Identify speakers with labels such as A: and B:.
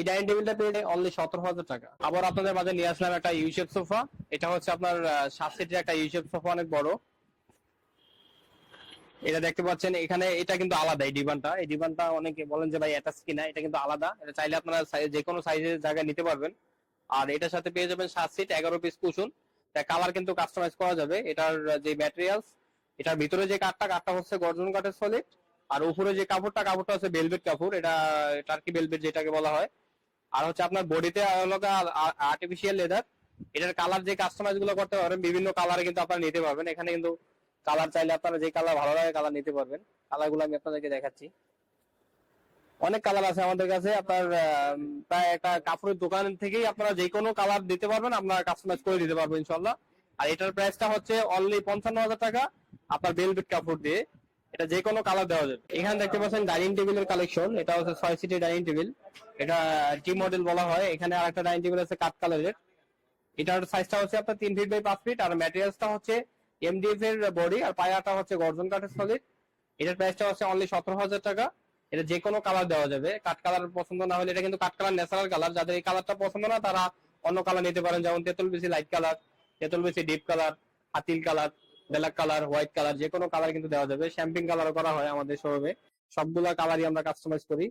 A: এই ডাইনিং টেবিলটা পেয়ে অনলি সতেরো হাজার টাকা। আবার আপনাদের মাঝে নিয়ে আসলাম একটা ইউশেপ সোফা এটা হচ্ছে আপনার সাত সিটের একটা ইউশেপ সোফা অনেক বড়। এটা দেখতে পাচ্ছেন, এখানে এটা কিন্তু আলাদা, এই ডিবানটা এই ডিবানটা অনেকে বলেন যে, ভাই অ্যাটাচ কিনা এটা কিন্তু আলাদা। এটা চাইলে আপনারা যে কোনো সাইজের জায়গায় নিতে পারবেন। আর এটার সাথে পেয়ে যাবেন সাত সিট এগারো পিস কুশন কালার কিন্তু কাস্টমাইজ করা যাবে। এটার যে ম্যাটেরিয়ালস এটার ভিতরে যে কাঠটা কাঠটা হচ্ছে গর্জন কাঠের সলিড আর উপরে যে কাপড়টা কাপড়টা হচ্ছে বেলভেট কাপড়। এটা টার্কি বেলভেট যেটাকে বলা হয়? আর হচ্ছে আপনার বডিতে আর্টিফিশিয়াল লেদার এটার কালার যে কাস্টমাইজগুলো করতে পারবেন, বিভিন্ন কালারে কিন্তু আপনারা নিতে পারবেন। এখানে কিন্তু কালার চাইলে আপনারা যে কালার ভালো লাগে কালার নিতে পারবেন। কালারগুলো আমি আপনাদেরকে দেখাচ্ছি। অনেক কালার আছে আমাদের কাছে। আপনার প্রায় একটা কাপড়ের দোকান থেকেই আপনারা যে কোনো কালার দিতে পারবেন, আপনারা কাস্টমাইজ করে দিতে পারবেন ইনশাল্লাহ আর এটার প্রাইসটা হচ্ছে অনলি পঞ্চান্ন হাজার টাকা। আপনার বেলভেট কাপড় দিয়ে। এটা যে কোনো কালার দেওয়া যাবে। এখানে দেখতে পাচ্ছেন ডাইনিং টেবিলের কালেকশন এটা হচ্ছে ছয় সিটের ডাইনিং টেবিল এটা টি মডেল বলা হয়। এখানে আরেকটা ডাইনিং টেবিল আছে কাঠ কালারের এটার সাইজটা হচ্ছে আপনার তিন ফিট বাই পাঁচ ফিট আর ম্যাটেরিয়ালসটা হচ্ছে এমডিএফ এর বডি আর পায়াটা হচ্ছে গর্জন কাঠের সলিড এটার প্রাইসটা হচ্ছে অনলি সতেরো হাজার টাকা। এটা যে কোনো কালার দেওয়া যাবে। কাঠ কালার পছন্দ না হলে এটা কিন্তু কাঠ কালার ন্যাচারাল কালার যাদের এই কালারটা পছন্দ না তারা অন্য কালার নিতে পারেন। যেমন তেঁতুল বেশি লাইট কালার তেঁতুল বেশি deep colour Hatil colour black colour, white colour যে কোনো কালার কিন্তু দেওয়া যাবে। শ্যাম্পিং কালারও করা হয় আমাদের শোরুমে সবগুলা কালারই আমরা কাস্টমাইজ করি।